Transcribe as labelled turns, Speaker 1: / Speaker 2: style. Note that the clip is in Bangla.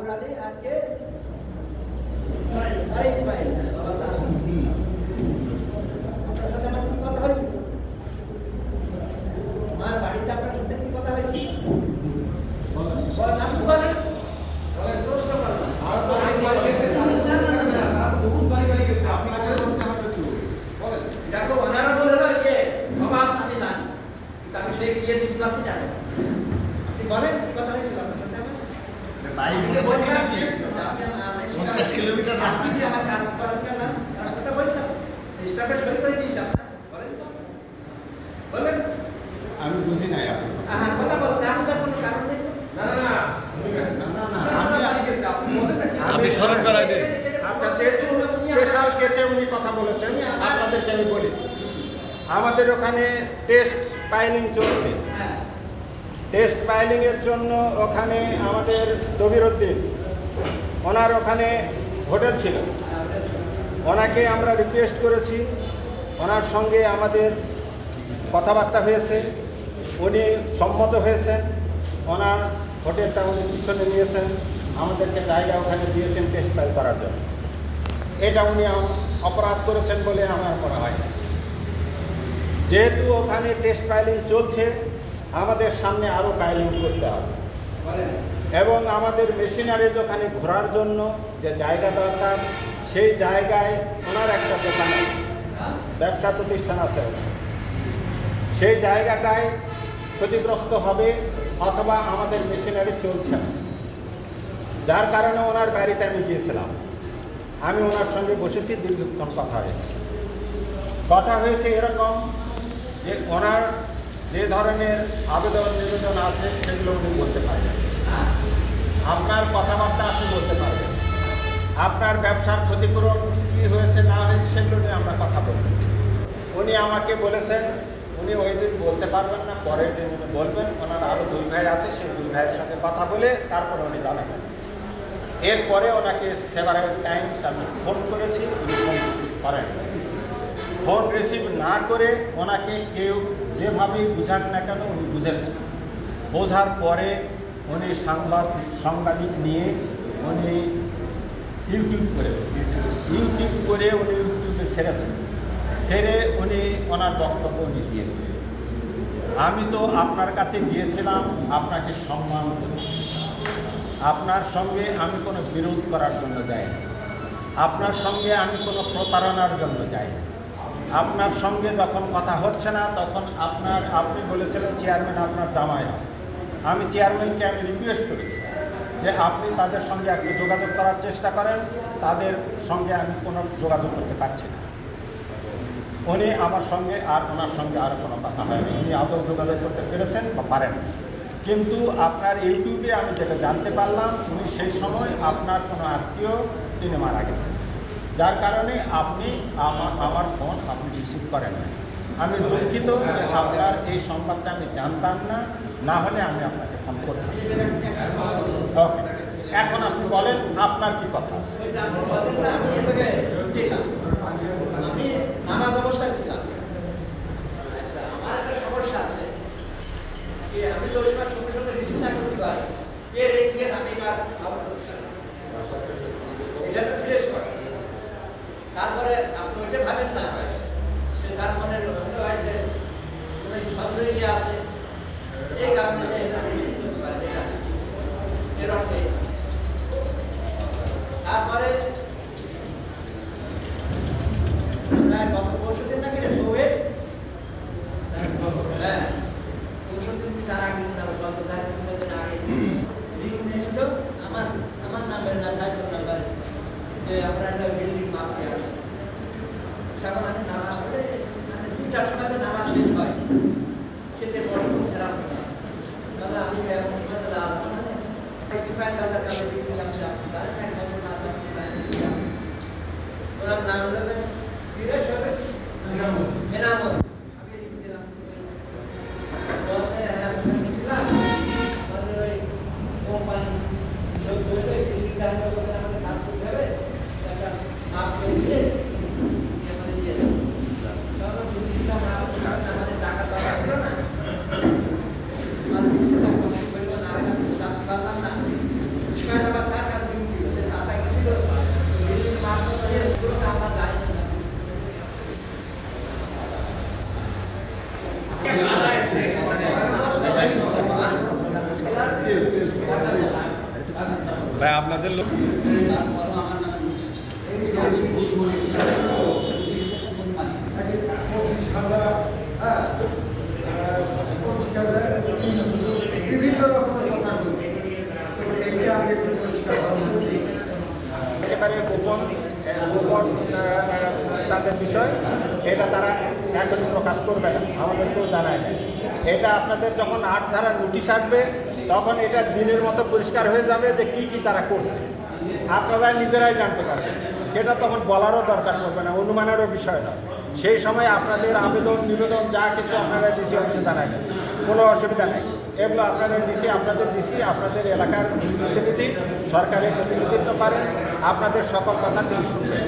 Speaker 1: বাবুর আলী আজকে আরে ইসমাইল বাবা শাসন আপনার সাথে আমার কি কথা হয়েছিল আমার বাড়িতে আপনার সাথে কথা হয়েছিল বলেন বলেন। বলেন প্রশ্ন করবেন না? না না না বলেন। দেখো ওনারা বলে না যে বাবা আমি জানি। কিন্তু আমি সেই বিয়ে দিতে পারছি জানি আপনি বলেন কি কথা হয়েছিল আপনার সাথে আমার? আপনি বলবেন আপনি? আপনি আমার-
Speaker 2: পঞ্চাশ কিলোমিটার
Speaker 3: আমি বুঝি নাই আপনি
Speaker 1: হ্যাঁ
Speaker 2: স্মরণ করাই দিন।
Speaker 4: আচ্ছা যেহেতু স্পেশাল কেচে উনি কথা বলেছেন আপনাদেরকে আমি বলি আমাদের ওখানে টেস্ট পাইলিং চলছে
Speaker 1: হ্যাঁ
Speaker 4: টেস্ট পাইলিং এর জন্য ওখানে আমাদের দবিরুদ্দিন, ওনার ওখানে হোটেল ছিল। ওনাকে আমরা রিকোয়েস্ট করেছি, ওনার সঙ্গে আমাদের কথাবার্তা হয়েছে, উনি সম্মত হয়েছেন, ওনার হোটেলটা উনি পিছনে নিয়েছেন, আমাদেরকে জায়গা ওখানে দিয়েছেন টেস্ট ফাইল করার জন্য। এটা উনি অপরাধ করেছেন বলে আমার মনে হয় যেহেতু ওখানে টেস্ট ফাইলিং চলছে আমাদের সামনে আরও ফাইলিং করতে হবে। এবং আমাদের মেশিনারিজ ওখানে ঘোরার জন্য যে জায়গা দরকার, সেই জায়গায় ওনার একটা দোকান, ব্যবসা প্রতিষ্ঠান আছে। সেই জায়গাটায় ক্ষতিগ্রস্ত হবে অথবা আমাদের মেশিনারি চলছে না। যার কারণে ওনার বাড়িতে আমি গিয়েছিলাম। আমি ওনার সঙ্গে বসেছি, দীর্ঘক্ষণ কথা হয়েছে। কথা হয়েছে এরকম যে ওনার যে ধরনের আবেদন নিবেদন আছে, সেগুলো উনি বলতে পারবেন। আপনার কথাবার্তা আপনি বলতে পারবেন। আপনার ব্যবসার ক্ষতিপূরণ কী হয়েছে, না হয়েছে, সেগুলো নিয়ে আমরা কথা বলব। উনি আমাকে বলেছেন, উনি ওই দিন বলতে পারবেন না, পরের দিন উনি বলবেন, ওনার আরও দুই ভাই আছে, সেই দুই ভাইয়ের সঙ্গে কথা বলে তারপরে উনি জানাবেন। এরপরে ওনাকে সেভারেল টাইমস আমি ফোন করেছি, উনি ফোন করেন। ফোন রিসিভ না করে ওনাকে কেউ যেভাবেই বুঝাক না কেন উনি বুঝেছেন। বোঝার পরে উনি সাংবাদ, সাংবাদিক নিয়ে উনি ইউটিউব করেছেন ইউটিউব করে উনি ইউটিউবে সেরেছেন। সেরে উনি ওনার বক্তব্য উনি দিয়েছেন। আমি তো আপনার কাছে গিয়েছিলাম, আপনাকে সম্মান করে আপনার সঙ্গে আমি কোনো বিরোধ করার জন্য যাই আপনার সঙ্গে আমি কোনো প্রতারণার জন্য যাই আপনার সঙ্গে যখন কথা হচ্ছে না, তখন আপনার, আপনি বলেছিলেন চেয়ারম্যান আপনার জামাই। আমি চেয়ারম্যানকে আমি রিকোয়েস্ট করি যে আপনি তাদের সঙ্গে একটু যোগাযোগ করার চেষ্টা করেন, তাদের সঙ্গে আমি কোনো যোগাযোগ করতে পারছি না। উনি আমার সঙ্গে আর ওনার সঙ্গে আর কোনো কথা হয়নি। উনি আদৌ যোগাযোগ করতে পেরেছেন বা পারেন। কিন্তু আপনার ইউটিউবে আমি যেটা জানতে পারলাম, উনি সেই সময় আপনার কোনো আত্মীয় তিনি মারা গেছেন। যার কারণে আপনি আমার আমার ফোন আপনি রিসিভ করেন না আমি দুঃখিত যে আপনার এই সংবাদটা আমি জানতাম না না হলে আমি আপনাকে ফোন করতাম। ওকে এখন আপনি বলেন, আপনার কি কথা
Speaker 1: আমি অবস্থায় ছিলাম। আচ্ছা তো ওই সময় সঙ্গে সঙ্গে রিসিভ না করতে পারি। দিয়ে আমি এবার আবার করতে পারি। এটা তো ফ্রেশ করে তারপরে হয় পরশু দিন নাকি হ্যাঁ পরশু দিন কি তার আগে গত চার দিন, ছয় আগে। লিঙ্ক নিয়ে এসলো আমার আমার নাম্বার না তাই নাম্বার যে আমরা একটা বিল্ডিং মাপতে আসছি আমি নামাজ পড়ে মানে দুইটার সময় নামাজ শেষ হয়। খেতে এরকম তাহলে আমি এক্সপায়ার হাজার টাকা দিয়ে যে আপনি এক বছর না ওনার নাম হলো বীরেশ হবে মেনামত
Speaker 2: ভাই আপনাদের লোক
Speaker 3: বিভিন্ন রকমের কথা বলছি এইটা আমি একটু পরিষ্কার
Speaker 4: একেবারে গোপন গোপন তাদের বিষয়, এটা তারা একদম প্রকাশ করবে না, আমাদেরকেও জানায় না এটা আপনাদের যখন আট ধারা নোটিশ আসবে, তখন এটা দিনের মতো পরিষ্কার হয়ে যাবে যে কি কি তারা করছে। আপনারা নিজেরাই জানতে পারবেন। সেটা তখন বলারও দরকার পড়বে না, অনুমানেরও বিষয় না সেই সময় আপনাদের আবেদন, নিবেদন, যা কিছু আপনারা ডিসি অফিসে জানাবেন। কোনো অসুবিধা নেই। এগুলো আপনাদের ডিসি আপনাদের ডিসি আপনাদের এলাকার প্রতিনিধি, সরকারের প্রতিনিধিত্ব পারেন। আপনাদের সকল কথা তিনি শুনবেন।